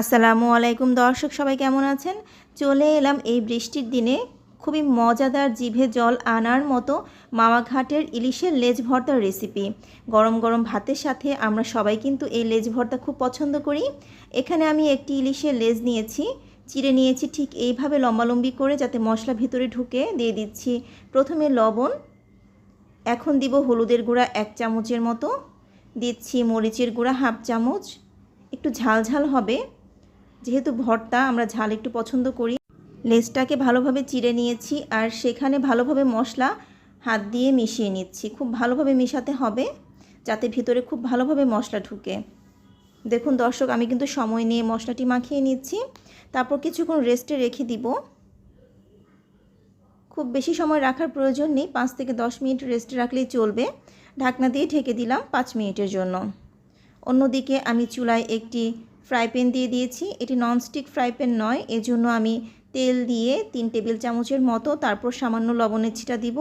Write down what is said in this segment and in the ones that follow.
আসসালামু আলাইকুম দর্শক, সবাই কেমন আছেন? চলে এলাম এই বৃষ্টির দিনে খুবই মজাদার জিভে জল আনার মতো মাওয়া ঘাটের ইলিশের লেজ ভর্তার রেসিপি গরম গরম ভাতের সাথে আমরা সবাই কিন্তু এই লেজ ভর্তা খুব পছন্দ করি। এখানে আমি একটি ইলিশের লেজ নিয়েছি, চিড়ে নিয়েছি ঠিক এইভাবে লম্বালম্বি করে যাতে মশলা ভিতরে ঢুকে দিয়ে দিচ্ছি। প্রথমে লবণ, এখন দিব হলুদের গুঁড়া এক চামচের মতো, দিচ্ছি মরিচের গুঁড়া হাফ চামচ, একটু ঝাল ঝাল হবে। যেহেতু ভর্তা আমরা ঝাল একটু পছন্দ করি লেসটাকে ভালোভাবে চিড়ে নিয়েছি আর সেখানে ভালোভাবে মশলা হাত দিয়ে মিশিয়ে নিচ্ছি। খুব ভালোভাবে মেশাতে হবে যাতে ভিতরে খুব ভালোভাবে মশলা ঢুকে। দেখুন দর্শক, আমি কিন্তু সময় নিয়ে মশলাটি মাখিয়ে নিচ্ছি। তারপর কিছুক্ষণ রেস্টে রেখে দিব। খুব বেশি সময় রাখার প্রয়োজন নেই, পাঁচ থেকে দশ মিনিট রেস্টে রাখলেই চলবে। ঢাকনা দিয়ে ঢেকে দিলাম পাঁচ মিনিটের জন্য। অন্যদিকে আমি চুলায় একটি ফ্রাই প্যান দিয়ে দিয়েছি। এটি ননস্টিক ফ্রাই প্যান নয়। এজন্য আমি তেল দিয়ে তিন টেবিল চামচের মতো তারপর সামান্য লবণের ছিটা দিব।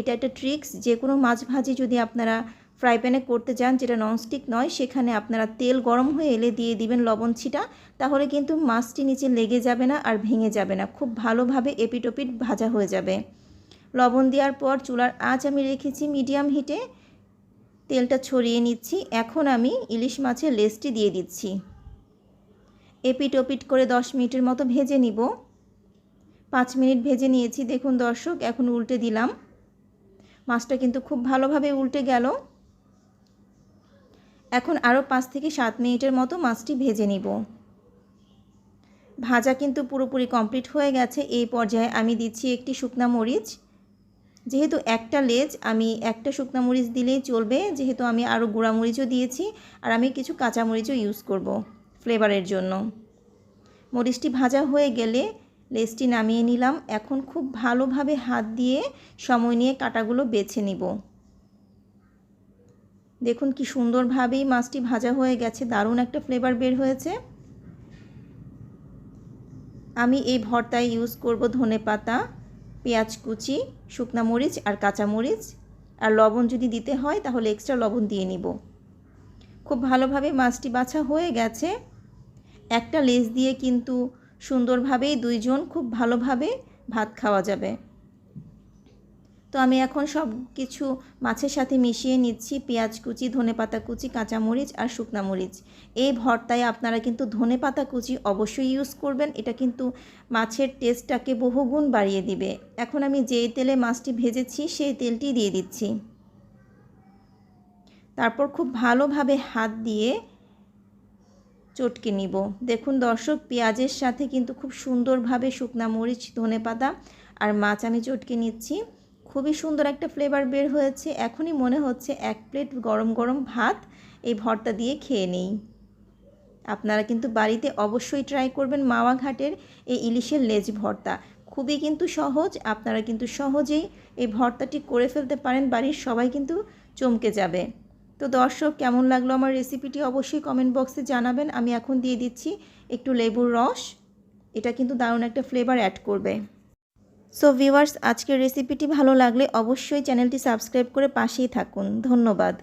এটা একটা ট্রিক্স যে কোনো মাছ ভাজি যদি আপনারা ফ্রাই প্যানে করতে যান, যেটা ননস্টিক নয়, সেখানে আপনারা তেল গরম হয়ে এলে দিয়ে দিবেন লবণ ছিটা। তাহলে কিন্তু মাছটি নিচে লেগে যাবে না আর ভেঙে যাবে না। খুব ভালোভাবে এপিটোপিট ভাজা হয়ে যাবে। লবণ দেওয়ার পর চুলার আঁচ আমি রেখেছি মিডিয়াম হিটে। তেলটা ছড়িয়ে নিচ্ছি। এখন আমি ইলিশ মাছের লেসটি দিয়ে দিচ্ছি। এপিট ওপিট করে দশ মিনিটের মতো ভেজে নিব। পাঁচ মিনিট ভেজে নিয়েছি, দেখুন দর্শক, এখন উল্টে দিলাম। মাছটা কিন্তু খুব ভালোভাবে উল্টে গেল। এখন আরও পাঁচ থেকে সাত মিনিটের মতো মাছটি ভেজে নিব। ভাজা কিন্তু পুরোপুরি কমপ্লিট হয়ে গেছে। এই পর্যায়ে আমি দিচ্ছি একটি শুকনা মরিচ। যেহেতু একটা লেজ, আমি একটা শুকনা মরিচ দিলেই চলবে। যেহেতু আমি আরও গুঁড়া মরিচও দিয়েছি, আর আমি কিছু কাঁচা মরিচও ইউজ করব। ফ্লেভারের জন্য। মরিচটি ভাজা হয়ে গেলে লেসটি নামিয়ে নিলাম। এখন খুব ভালোভাবে হাত দিয়ে সময় নিয়ে কাটাগুলো বেছে নিব। দেখুন কি সুন্দরভাবেই মাছটি ভাজা হয়ে গেছে। দারুণ একটা ফ্লেভার বের হয়েছে। আমি এই ভর্তায় ইউজ করব ধনে পাতা, পেঁয়াজ কুচি, শুকনা মরিচ আর কাঁচা মরিচ। আর লবণ যদি দিতে হয় তাহলে এক্সট্রা লবণ দিয়ে নিব। খুব ভালোভাবে মাছটি বাছা হয়ে গেছে। একটা লেজ দিয়ে কিন্তু সুন্দরভাবেই দুইজন খুব ভালোভাবে ভাত খাওয়া যাবে। তো আমি এখন সব কিছু মাছের সাথে মিশিয়ে নিচ্ছি, পেঁয়াজ কুচি, ধনে পাতা কুচি কাঁচামরিচ আর শুকনা মরিচ। এই ভর্তায় আপনারা কিন্তু ধনে পাতা কুচি অবশ্যই ইউজ করবেন, এটা কিন্তু মাছের টেস্টটাকে বহুগুণ বাড়িয়ে দিবে। এখন আমি যেই তেলে মাছটি ভেজেছি, সেই তেলটি দিয়ে দিচ্ছি। তারপর খুব ভালোভাবে হাত দিয়ে চটকে নিব। দেখুন দর্শক, পেঁয়াজের সাথে কিন্তু খুব সুন্দরভাবে শুকনা মরিচ ধনে পাতা আর মাছ আমি চটকে নিচ্ছি। খুবই সুন্দর একটা ফ্লেভার বের হয়েছে। এখনই মনে হচ্ছে এক প্লেট গরম গরম ভাত এই ভর্তা দিয়ে খেয়ে নেই। আপনারা কিন্তু বাড়িতে অবশ্যই ট্রাই করবেন মাওয়া ঘাটের এই ইলিশের লেজ ভর্তা। খুবই কিন্তু সহজ, আপনারা কিন্তু সহজেই এই ভর্তাটি করে ফেলতে পারেন, বাড়ির সবাই কিন্তু চমকে যাবে। তো দর্শক, কেমন লাগল আমার রেসিপিটি অবশ্যই কমেন্ট বক্সে জানাবেন। আমি এখন দিয়ে দিচ্ছি একটু লেবুর রস। এটা কিন্তু দারুণ একটা ফ্লেভার অ্যাড করবে। সো ভিউয়ার্স আজকের রেসিপিটি ভালো লাগলে অবশ্যই চ্যানেলটি সাবস্ক্রাইব করে পাশেই থাকুন। ধন্যবাদ।